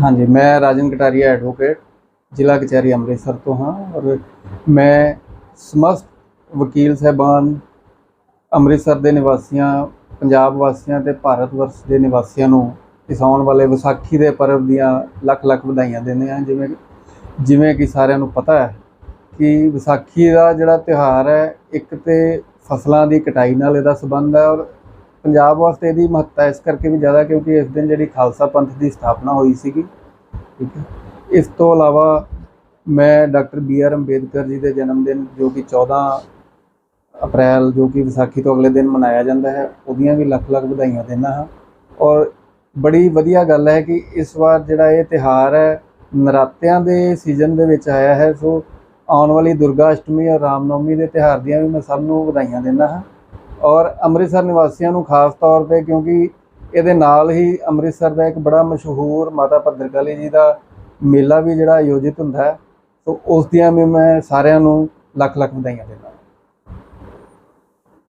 ਹਾਂਜੀ, ਮੈਂ ਰਾਜਨ ਕਟਾਰੀਆ ਐਡਵੋਕੇਟ ਜ਼ਿਲ੍ਹਾ ਕਚਹਿਰੀ ਅੰਮ੍ਰਿਤਸਰ ਤੋਂ ਹਾਂ ਔਰ ਮੈਂ ਸਮਸਤ ਵਕੀਲ ਸਹਿਬਾਨ ਅੰਮ੍ਰਿਤਸਰ ਦੇ ਨਿਵਾਸੀਆਂ, ਪੰਜਾਬ ਵਾਸੀਆਂ ਤੇ ਭਾਰਤ ਵਰਸ਼ ਦੇ ਨਿਵਾਸੀਆਂ ਨੂੰ ਇਸ ਆਉਣ ਵਾਲੇ ਵਿਸਾਖੀ ਦੇ ਪਰਵ ਦੀਆਂ ਲੱਖ ਲੱਖ ਵਧਾਈਆਂ ਦਿੰਦੇ ਹਾਂ। ਜਿਵੇਂ ਜਿਵੇਂ ਕਿ ਸਾਰਿਆਂ ਨੂੰ ਪਤਾ ਹੈ ਕਿ ਵਿਸਾਖੀ ਦਾ ਜਿਹੜਾ ਤਿਉਹਾਰ ਹੈ, ਇੱਕ ਤੇ ਫਸਲਾਂ ਦੀ ਕਟਾਈ ਨਾਲ ਇਹਦਾ ਸੰਬੰਧ ਹੈ ਔਰ ਪੰਜਾਬ ਵਾਸਤੇ ਇਹਦੀ ਮਹੱਤਤਾ ਇਸ ਕਰਕੇ ਵੀ ਜ਼ਿਆਦਾ ਕਿਉਂਕਿ ਇਸ ਦਿਨ ਜਿਹੜੀ ਖਾਲਸਾ ਪੰਥ ਦੀ ਸਥਾਪਨਾ ਹੋਈ ਸੀਗੀ, ਠੀਕ ਹੈ। ਇਸ ਤੋਂ ਇਲਾਵਾ ਮੈਂ doctor B R Ambedkar ji ਦੇ ਜਨਮ ਦਿਨ ਜੋ ਕਿ 14 ਅਪ੍ਰੈਲ ਜੋ ਕਿ ਵਿਸਾਖੀ ਤੋਂ ਅਗਲੇ ਦਿਨ ਮਨਾਇਆ ਜਾਂਦਾ ਹੈ, ਉਹਦੀਆਂ ਵੀ ਲੱਖ ਲੱਖ ਵਧਾਈਆਂ ਦਿੰਦਾ ਹਾਂ। ਔਰ ਬੜੀ ਵਧੀਆ ਗੱਲ ਹੈ ਕਿ ਇਸ ਵਾਰ ਜਿਹੜਾ ਇਹ ਤਿਹਾਰ ਹੈ, ਨਰਾਤਿਆਂ ਦੇ ਸੀਜ਼ਨ ਦੇ ਵਿੱਚ ਆਇਆ ਹੈ, ਸੋ ਆਉਣ ਵਾਲੀ ਦੁਰਗਾ ਅਸ਼ਟਮੀ ਔਰ ਰਾਮਨਵਮੀ ਦੇ ਤਿਹਾਰ ਦੀਆਂ ਵੀ ਮੈਂ ਸਭ ਨੂੰ ਵਧਾਈਆਂ ਦਿੰਦਾ ਹਾਂ। ਔਰ ਅੰਮ੍ਰਿਤਸਰ ਨਿਵਾਸੀਆਂ ਨੂੰ ਖਾਸ ਤੌਰ ਤੇ ਕਿਉਂਕਿ ਇਹਦੇ ਨਾਲ ਹੀ ਅੰਮ੍ਰਿਤਸਰ ਦਾ ਇੱਕ ਬੜਾ ਮਸ਼ਹੂਰ ਮਾਤਾ ਭੱਦਰਕਾਲੀ ਜੀ ਦਾ ਮੇਲਾ ਵੀ ਜਿਹੜਾ ਆਯੋਜਿਤ ਹੁੰਦਾ ਹੈ, ਸੋ ਉਸ ਦੀਆਂ ਵੀ ਮੈਂ ਸਾਰਿਆਂ ਨੂੰ ਲੱਖ ਲੱਖ ਵਧਾਈਆਂ ਦਿੰਦਾ